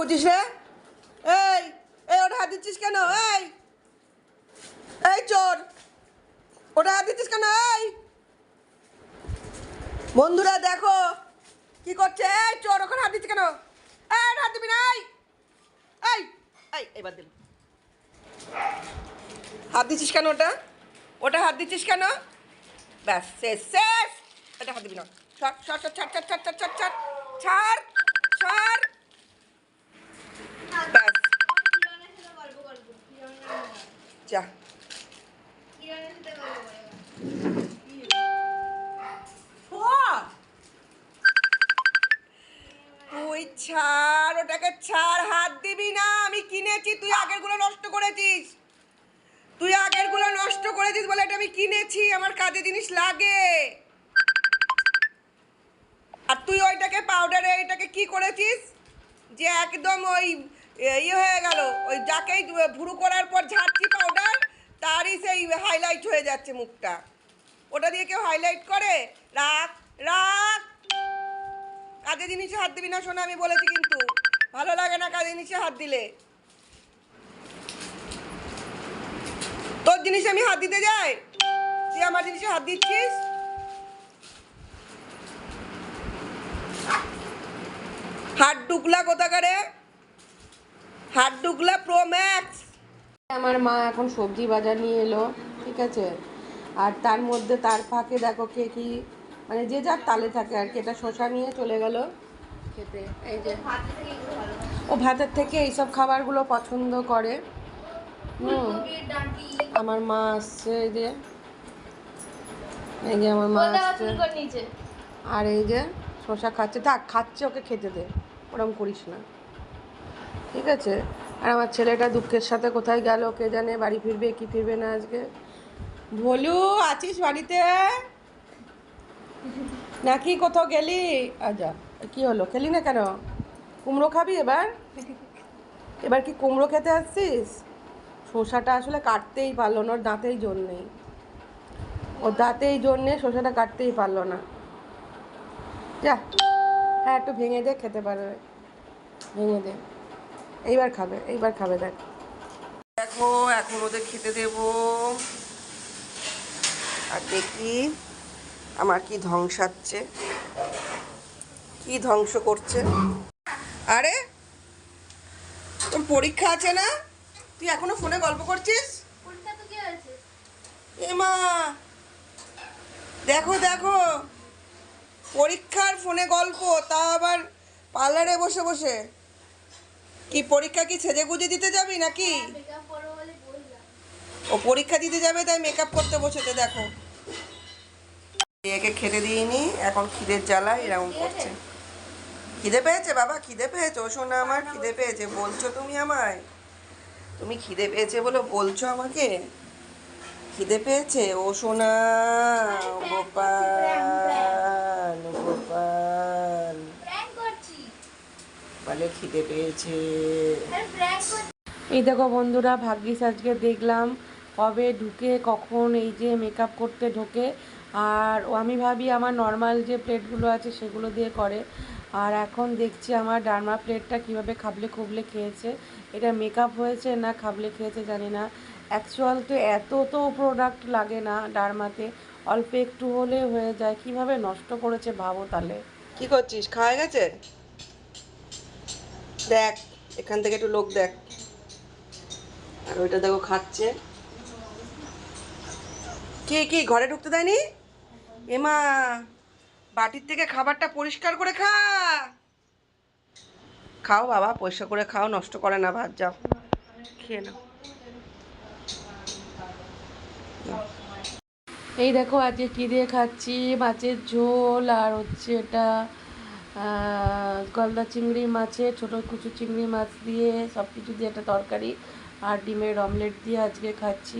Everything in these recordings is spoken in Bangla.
বুঝিস রে। এই এই, ওটা হাত দিচ্ছিস কেন? এই এই চোর। ওটা হাত দিচ্ছিস কেন? এই। বন্ধুরা, দেখো কি করছে? এই চোর, ওখানে হাত দিচ্ছে কেন? এই হাত দিবি না, এই। এই এবার দিল। হাত দিচ্ছিস কেন ওটা? ওটা হাত দিচ্ছিস কেন? ব্যাস, শেষ শেষ। এটা হাত দিবি না। ছাড় ছাড় ছাড় ছাড় ছাড় ছাড় ছাড় ছাড় ছাড়। যা তুই ছাড়, ওটাকে ছাড়, হাত দিবি না, আমি কিনেছি, তুই আগেরগুলো নষ্ট করেছিস। তুই আগেরগুলো নষ্ট করেছিস বলে এটা আমি কিনেছি, আমার কাজে জিনিস লাগে। আর তুই ওইটাকে পাউডারে এটাকে কি করেছিস? যে একদম ওই ইয়ে হয়ে গেল, ওই যাকেই ভুরু করার পর ঝাড়ছি, পাউডার তারই সেই হাইলাইট হয়ে যাচ্ছে মুখটা। ওটা দিয়ে কেউ হাইলাইট করে? রাখ রাখ। কাজে জিনিসে হাত দিবি না শোনা আমি বলেছি কিন্তু। ভালো লাগে না কাজে জিনিসে হাত দিলে। তোর জিনিসে আমি হাত দিতে যাই? তুই আমার জিনিসে হাত দিচ্ছিস? হাত ডুকলা কোথাকারে? হাত ডুকলা প্রো ম্যাক্স আমার মা এখন সবজি বাজার নিয়ে এলো ঠিক আছে? আর তার মধ্যে তার ফাঁকে দেখো কে কি মানে যে যার তালে থাকে আর কি এটা শশা নিয়ে চলে গেল খেতে এই যে। ও ভাতের থেকে এইসব খাবারগুলো পছন্দ করে। হুম। আমার মা আসছে এই যে। এই যে আমার মা আসছে। আর এই যে শশা খাচ্ছে থাক খাচ্ছে ওকে খেতে দে ওরম করিস না। ঠিক আছে? আর আমার ছেলেটা দুঃখের সাথে কোথায় গেল, কে জানে বাড়ি ফিরবে, কি ফিরবে না আজকে। ভোলু, আছিস বাড়িতে? নাকি কোথাও গেলি? আচ্ছা কি হলো? খেলি না কেন? কুমড়ো খাবি এবার? এবার কি কুমড়ো খেতে আসছিস? শসাটা আসলে কাটতেই পারল না, ওর দাঁতেই জোর নেই। ওর দাঁতেই জোর নেই, শসাটা কাটতেই পারল না। যা হ্যাঁ একটু ভেঙে দে, খেতে পারবে। ভেঙে দে। এইবার খাবে এইবার খাবে দেখ। দেখো এখন ওদের খেতে দেব। আর দেখি আমার কি ধ্বংসাচ্ছে কি ধ্বংস করছে। আরে তোর পরীক্ষা আছে না? তুই এখনও ফোনে গল্প করছিস? এ মা দেখো দেখো। পরীক্ষার ফোনে গল্প তা আবার পার্লারে বসে বসে। কি পরীক্ষা কি সেজে গুজে দিতে যাবি নাকি? ও পরীক্ষা দিতে যাবে তাই মেকআপ করতে বসেছে দেখো। একে খেতে দিইনি এখন খিদের জ্বালা এরকম করছে। খিদে পেয়েছে বাবা? খিদে পেয়েছে? ও শোনা আমার খিদে পেয়েছে। বলছো তুমি আমায়? তুমি খিদে পেয়েছে বলে বলছো আমাকে? খিদে পেয়েছে? ও সোনা গোপাল গোপাল বলে খিদে পেয়েছে। এই দেখো বন্ধুরা ভাগ্যিস আজকে দেখলাম কবে ঢুকে কখন এই যে মেকআপ করতে ঢোকে। আর আমি ভাবি আমার নর্মাল যে প্লেটগুলো আছে সেগুলো দিয়ে করে। আর এখন দেখছি আমার ডার্মা প্লেটটা কীভাবে খাবলে খুবলে খেয়েছে। এটা মেকআপ হয়েছে না খাবলে খেয়েছে জানি না। অ্যাকচুয়াল তো এত তো প্রোডাক্ট লাগে না ডার্মাতে। অল্প একটু হলে হয়ে যায়। কীভাবে নষ্ট করেছে ভাবো তাহলে। কি করছিস? খাওয়া গেছে? দেখ, এখান থেকে একটু লোক দেখ। আর ওইটা দেখো খাচ্ছে। কি কি, ঘরে ঢুকতে দেয়নি? এমা, বাটির থেকে খাবারটা পরিষ্কার করে খা। খাও বাবা, পরিষ্কার করে খাও, নষ্ট করে না ভাত, যাও। খেয়ে নাও। এই দেখো আজকে কী দিয়ে খাচ্ছি? মাছের ঝোল আর হচ্ছে এটা গলদা চিংড়ি মাছের ছোটো কুচু চিংড়ি মাছ দিয়ে সব কিছু দিয়ে একটা তরকারি আর ডিমের অমলেট দিয়ে আজকে খাচ্ছি।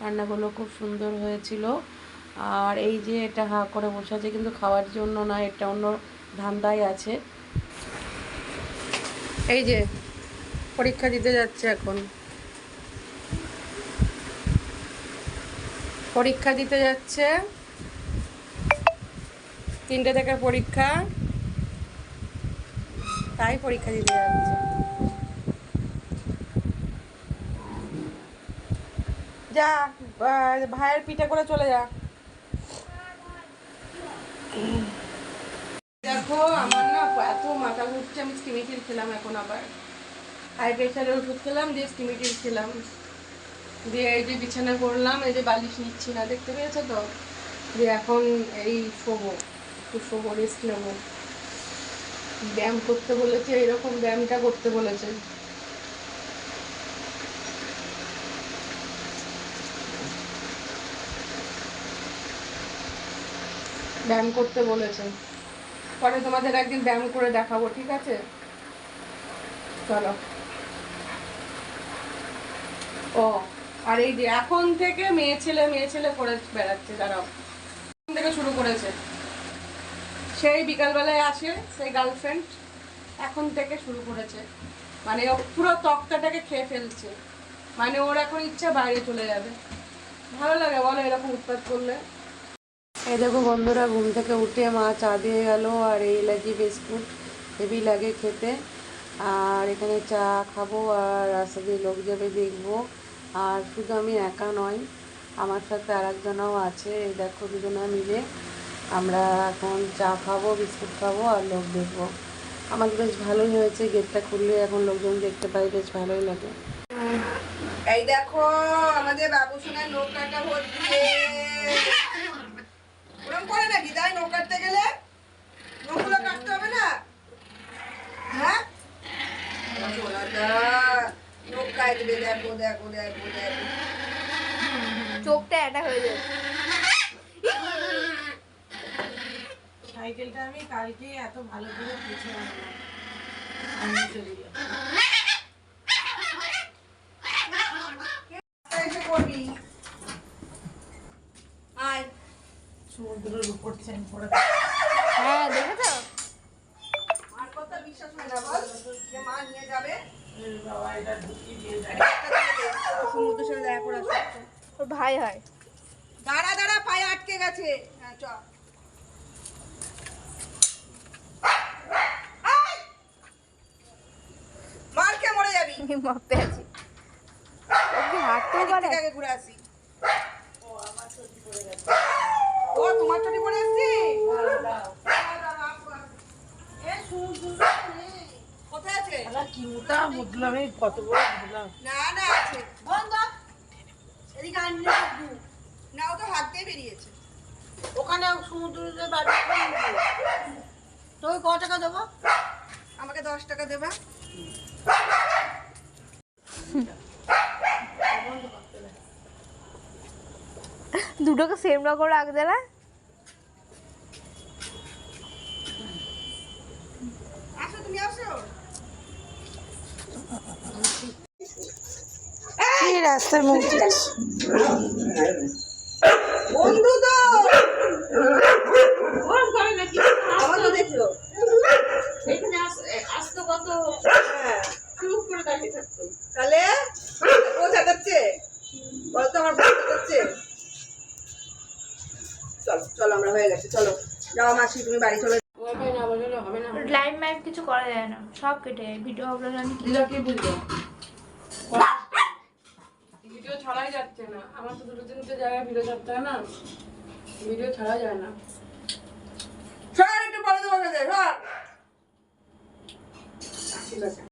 রান্নাগুলো খুব সুন্দর হয়েছিল। আর এই যে এটা হা করে বসে আছে কিন্তু খাওয়ার জন্য না, এটা অন্য ধান্দায় আছে। এই যে পরীক্ষা দিতে যাচ্ছে এখন। পরীক্ষা দিতে যাচ্ছে। তিনটে থেকে পরীক্ষা। তাই পরীক্ষা দিতে যাচ্ছে। যা ভাইয়ের পিঠে করে চলে যা। দেখো, আমার না এত মাথা ঘুরছে, আমি স্টিমিটিল খেলাম এখন আবার। হাই প্রেশারের ওষুধ খেলাম, দিয়ে স্টিমিটিল খেলাম। দিয়ে এই যে বিছানা করলাম, এই যে বালিশ নিচ্ছি না, দেখতে পেয়েছ তো? দিয়ে এখন এই শোবো, একটু শোবো রেস্ট নেব। ব্যায়াম করতে বলেছে, এরকম ব্যায়ামটা করতে বলেছে। ব্যায়াম করতে বলেছে। পরে তোমাদের একদিন ব্যায়াম করে দেখাবো, ঠিক আছে? চলো। ও, আর এই যে এখন থেকে মেয়ে ছেলে মেয়ে ছেলে করে বেড়াচ্ছে, দাঁড়াও। এখন থেকে শুরু করেছে। সেই বিকালবেলায় আসে সেই গার্লফ্রেন্ড এখন থেকে শুরু করেছে। মানে পুরো তক্তাটাকে খেয়ে ফেলছে। মানে ওর এখন ইচ্ছা বাইরে চলে যাবে। ভালো লাগে, বলো এরকম উৎপাত করলে। এই দেখো বন্ধুরা, ঘুম থেকে উঠে মা চা দিয়ে গেল আর এই লাগি বিস্কুট, হেভি লাগে খেতে। আর এখানে চা খাব আর রাস্তা দিয়ে লোক যাবে দেখব। আর শুধু আমি একা নয়, আমার সাথে আর একজনাও আছে। এই দেখো দুজনা মিলে। আমরা এখন চা খাব বিস্কুট খাব আর লোক দেখব। আমার বেশ ভালোই হয়েছে গেটটা খুললে এখন লোকজন দেখতে পাই বেশ ভালোই লাগে। এই দেখো আমাদের বাবু সোনার নখ কাটা হচ্ছে ওরকম করে নাকি তাই নখ কাটতে গেলে? নখগুলো কাটতে হবে না? হ্যাঁ? নখ কাটবে দেখো দেখো দেখো দেখো। চোখটা এটা হয়ে যাবে। সাইকেলটা আমি কালকে এত ভালো করে পুছে সমুদ্রের উপর পড়ে হ্যাঁ দেখেছ? আর কথা বিশ্বাস হয় না বল। যে মা নিয়ে যাবে। বাবা এটা ঢুকিয়ে দিয়ে যায়। একটা দিয়ে দে। ও সমুদ্রের সাথে দেখা করে আসবে। ওর ভাই হয়। দাঁড়া দাঁড়া পায়ে আটকে গেছে। হ্যাঁ চ আয়! মার খেয়ে মরে যাবি আমি মাপতে আছি। ও কি হাঁটতেও পারে আগে ঘুরে আসি। ও তোমার চটি পড়ে আসছি? কোথায় আছে? কি মোটা মুদলাম কত বড় মুদলাম না না আছে। বন্ধ। এদিকে আনলে না ও তো হাত দিয়ে বেরিয়েছে। ওখানে সমুদ্রের বাড়ি তো ক টাকা দেবো? আমাকে দশ টাকা দেবা। দুটোকে সেম রকম রাখবে না। রাস্তায় মুখ বন্ধু তো আমার তো দেখল হ্যাঁ তাহলে ও চাটাচ্ছে বলতো আমার ভাই চাটাচ্ছে চলো চলো আমরা হয়ে গেছে চলো যাও মাসি তুমি বাড়ি চলে ওয়াইফাই না বসালে হবে না। লাইভ মাইভ কিছু করা যায় না সব কেটে ভিডিও আপলোড আমি কি লাগে বুঝলো ভিডিও ছাড়াই যাচ্ছে না। আমার তো দুটো তিনটে জায়গায় ভিডিও ছাড়তে হয় না। ভিডিও ছাড়া যায় না। সর একটু পরে দেবো সর। ঠিক আছে।